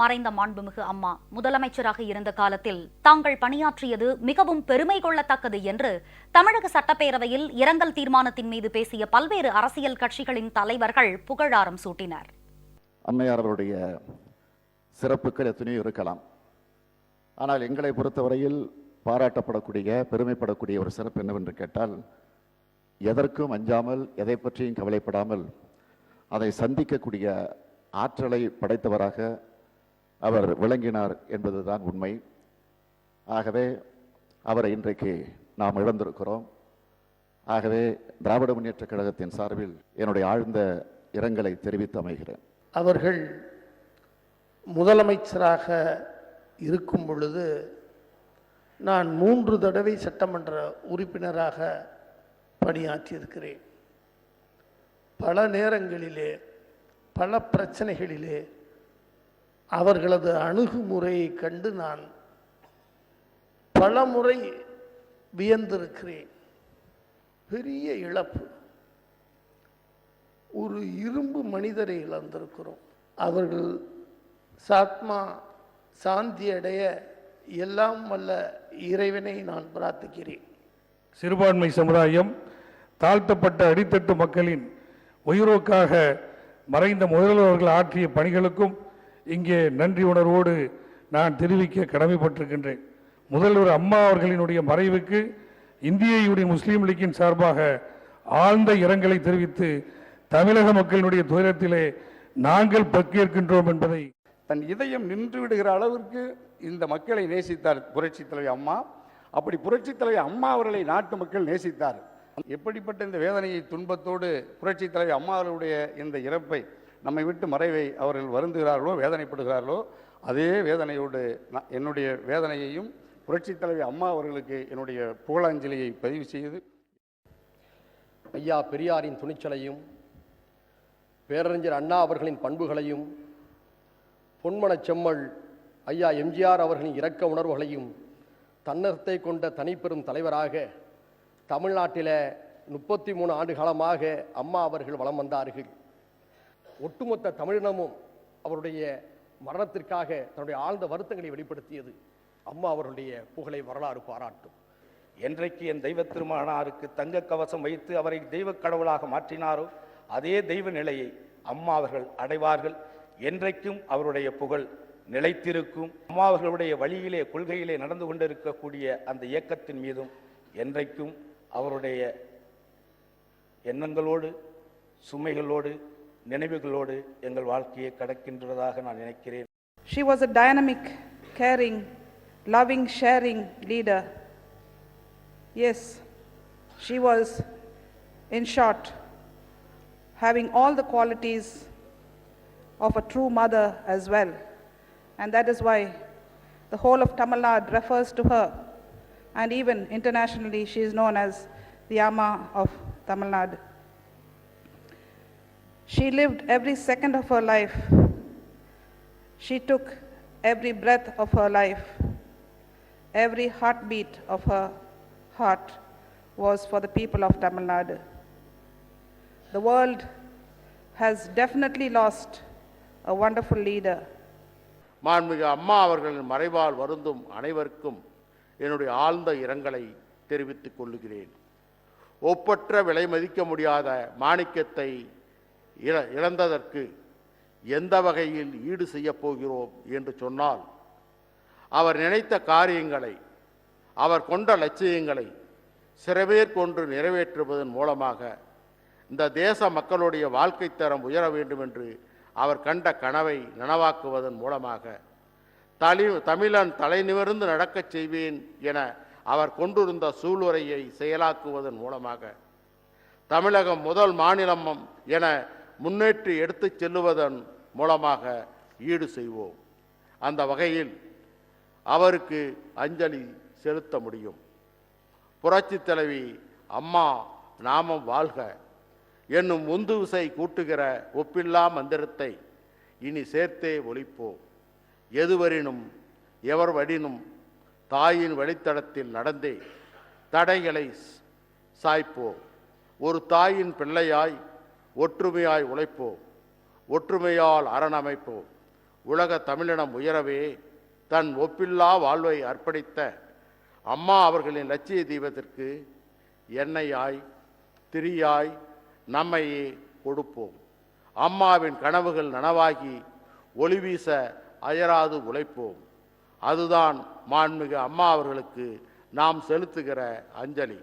மறைந்த மாண்புமிகு அம்மா முதலமைச்சராக இருந்த காலத்தில் தாங்கள் பணியாற்றியது மிகவும் பெருமை கொள்ளத்தக்கது என்று தமிழக சட்டப்பேரவையில் இரங்கல் தீர்மானத்தின் மீது பேசிய பல்வேறு அரசியல் கட்சிகளின் தலைவர்கள் புகழாரம் சூட்டினர். அம்மையார் அவருடைய சிறப்புகள் எத்தனையோ இருக்கலாம். ஆனால் எங்களை பொறுத்தவரையில் பாராட்டப்படக்கூடிய பெருமைப்படக்கூடிய ஒரு சிறப்பு என்னவென்று கேட்டால் எதற்கும் அஞ்சாமல் எதை பற்றியும் கவலைப்படாமல் அதை சந்திக்கக்கூடிய ஆற்றலை படைத்தவராக அவர் விளங்கினார் என்பதுதான் உண்மை. ஆகவே அவரை இன்றைக்கு நாம் இழந்திருக்கிறோம். ஆகவே திராவிட முன்னேற்றக் கழகத்தின் சார்பில் என்னுடைய ஆழ்ந்த இரங்கலை தெரிவித்து அமைகிறேன். அவர்கள் முதலமைச்சராக இருக்கும் பொழுது நான் மூன்று தடவை சட்டமன்ற உறுப்பினராக பணியாற்றியிருக்கிறேன். பல நேரங்களிலே பல பிரச்சனைகளிலே அவர்களது அணுகுமுறையை கண்டு நான் பல முறை வியந்திருக்கிறேன். பெரிய இழப்பு. ஒரு இரும்பு மனிதரை இழந்திருக்கிறோம். அவர்கள் சாத்மா சாந்தி அடைய எல்லாம் வல்ல இறைவனை நான் பிரார்த்திக்கிறேன். சிறுபான்மை சமுதாயம் தாழ்த்தப்பட்ட அடித்தட்டு மக்களின் உயிரோக்காக மறைந்த முதல்வர்கள் ஆற்றிய பணிகளுக்கும் இங்கே நன்றி உணர்வோடு நான் தெரிவிக்க கடமைப்பட்டிருக்கின்றேன். முதல்வர் அம்மா அவர்களினுடைய மறைவுக்கு இந்திய யூனியன் முஸ்லீம் லீக்கின் சார்பாக ஆழ்ந்த இரங்கலை தெரிவித்து தமிழக மக்களினுடைய துயரத்திலே நாங்கள் பங்கேற்கின்றோம் என்பதை தன் இதயம் நின்று விடுகிற அளவிற்கு இந்த மக்களை நேசித்தார் புரட்சித் தலைவி அம்மா. அப்படி புரட்சித் தலைவி அம்மா அவர்களை நாட்டு மக்கள் நேசித்தார். எப்படிப்பட்ட இந்த வேதனையை துன்பத்தோடு புரட்சித் தலைவி அம்மா அவர்களுடைய இந்த இறப்பை நம்மை விட்டு மறைவை அவர்கள் வருந்துகிறார்களோ வேதனைப்படுகிறார்களோ அதே வேதனையோடு நான் என்னுடைய வேதனையையும் புரட்சித் தலைவி அம்மா அவர்களுக்கு என்னுடைய புகழாஞ்சலியை பதிவு செய்து. ஐயா பெரியாரின் துணிச்சலையும் பேரறிஞர் அண்ணா அவர்களின் பண்புகளையும் பொன்மனச் செம்மல் ஐயா எம்ஜிஆர் அவர்களின் இரக்க உணர்வுகளையும் தன்னகத்தை கொண்ட தனிப்பெரும் தலைவராக தமிழ்நாட்டில் முப்பத்தி மூணு ஆண்டு காலமாக அம்மா அவர்கள் வலம் வந்தார்கள். ஒட்டுமொத்த தமிழினமும் அவருடைய மரணத்திற்காக தன்னுடைய ஆழ்ந்த வருத்தங்களை வெளிப்படுத்தியது. அம்மா அவருடைய புகழை வரலாறு பாராட்டும். என்றைக்கு என் தெய்வ திருமகனாருக்கு தங்க கவசம் வைத்து அவரை தெய்வ கடவுளாக மாற்றினாரோ அதே தெய்வ நிலையை அம்மா அவர்கள் அடைவார்கள். என்றைக்கும் அவருடைய புகழ் நிலைத்திருக்கும். அம்மா அவர்களுடைய வழியிலே கொள்கையிலே நடந்து கொண்டிருக்கக்கூடிய அந்த இயக்கத்தின் மீதும் என்றைக்கும் அவருடைய எண்ணங்களோடு சுமைகளோடு நினைவுகளோடு எங்கள் வாழ்க்கையை கடக்கின்றதாக நான் நினைக்கிறேன் She was a dynamic, caring, loving, sharing leader. Yes, she was, in short, having all the qualities of a true mother as well. And that is why the whole of Tamil Nadu refers to her. And even internationally, she is known as the Amma of Tamil Nadu. She lived every second of her life she took every breath of her life. Every heartbeat of her heart was for the people of Tamil Nadu. The world has definitely lost a wonderful leader. மாண்புமிகு அம்மா அவர்களின் மறைவால் வருந்தும் அனைவருக்கும் என்னுடைய ஆழ்ந்த இரங்கலை தெரிவித்துக் கொள்ளுகிறேன் ஒப்பற்ற விலை மதிக்க முடியாத மாணிக்கத்தை இழந்ததற்கு எந்த வகையில் ஈடு செய்யப் போகிறோம் என்று சொன்னால் அவர் நினைத்த காரியங்களை அவர் கொண்ட லட்சியங்களை சிறவேற்கொண்டு நிறைவேற்றுவதன் மூலமாக இந்த தேச மக்களுடைய வாழ்க்கை தரம் உயர வேண்டும் என்று அவர் கண்ட கனவை நனவாக்குவதன் மூலமாக தலி தமிழன் தலை நிமிர்ந்து நடக்கச் செய்வேன் என அவர் கொண்டிருந்த சூளுரையை செயலாக்குவதன் மூலமாக தமிழகம் முதல் மாநிலம் என முன்னேற்றி எடுத்துச் செல்லுவதன் மூலமாக ஈடு செய்வோம். அந்த வகையில் அவருக்கு அஞ்சலி செலுத்த முடியும். புரட்சி தலைவி அம்மா நாமம் வாழ்க. என்னும் உந்து விசை கூட்டுகிற ஒப்பில்லா மந்திரத்தை இனி சேர்த்தே ஒழிப்போம். எதுவரினும் எவர் வடினும் தாயின் வழித்தடத்தில் நடந்தே தடைகளை சாய்ப்போம். ஒரு தாயின் பிள்ளையாய் ஒற்றுமையாய் உழைப்போம் ஒற்றுமையால் அரணமைப்போம் உலக தமிழினம் உயரவே தன் ஒப்பில்லா வாழ்வை அர்ப்பணித்த அம்மா அவர்களின் லட்சிய தீபத்திற்கு எண்ணெயாய் திரியாய் நம்மையே கொடுப்போம். அம்மாவின் கனவுகள் நனவாகி ஒளி வீச அயராது உழைப்போம். அதுதான் மாண்புமிகு அம்மா அவர்களுக்கு நாம் செலுத்துகிற அஞ்சலி.